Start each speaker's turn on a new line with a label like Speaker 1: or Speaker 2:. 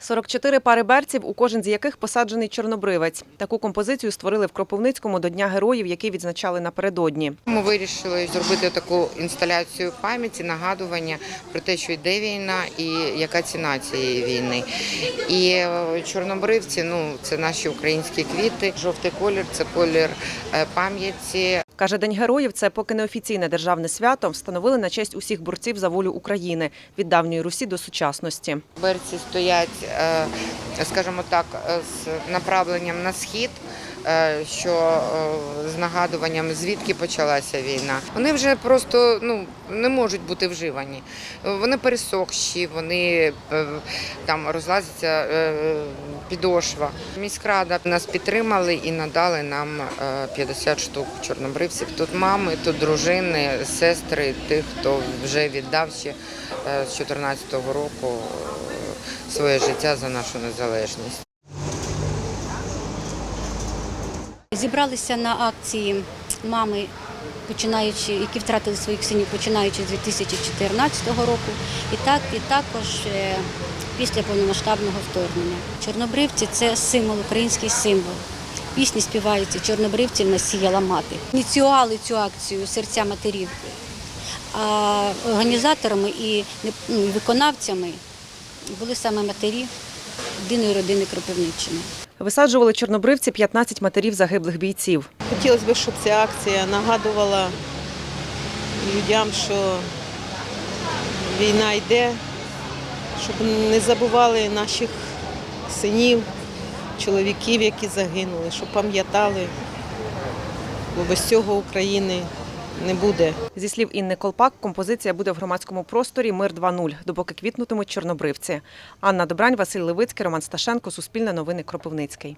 Speaker 1: 44 пари берців, у кожен з яких посаджений чорнобривець. Таку композицію створили в Кропивницькому до Дня героїв, який відзначали напередодні.
Speaker 2: Ми вирішили зробити таку інсталяцію пам'яті, нагадування про те, що йде війна і яка ціна цієї війни. І е, чорнобривці ну це наші українські квіти. Жовтий колір це колір е, пам'яті.
Speaker 1: Каже, День героїв це поки не офіційне державне свято. Встановили на честь усіх борців за волю України від давньої Русі до сучасності.
Speaker 2: Берці стоять, е, скажімо так, е, з направленням на схід. Е, Що е, з нагадуванням звідки почалася війна, вони вже просто ну не можуть бути вживані. Вони пересохші, вони е, там розлазиться е, підошва. Міськрада нас підтримали і надали нам е, 50 штук чорнобривців. Тут мами, тут дружини, сестри, тих, хто вже віддав ще з 2014 року своє життя за нашу незалежність.
Speaker 3: Зібралися на акції мами, починаючи, які втратили своїх синів, починаючи з 2014 року, і так і також е, після повномасштабного вторгнення. Чорнобривці це символ, український символ. Пісні співаються чорнобривців насіяла мати. Ініціювали цю акцію серця матерів. А організаторами ну, і виконавцями були саме матері єдиної родини Кропивниччини.
Speaker 1: Висаджували чорнобривці 15 матерів загиблих бійців.
Speaker 4: Хотілося б, щоб ця акція нагадувала людям, що війна йде, щоб не забували наших синів, чоловіків, які загинули, щоб пам'ятали, бо без цього України не буде.
Speaker 1: Зі слів Інни Колпак, композиція буде в громадському просторі Мир 2.0, допоки квітнутимуть чорнобривці. Анна Добрань, Василь Левицький, Роман Сташенко, Суспільне новини Кропивницький.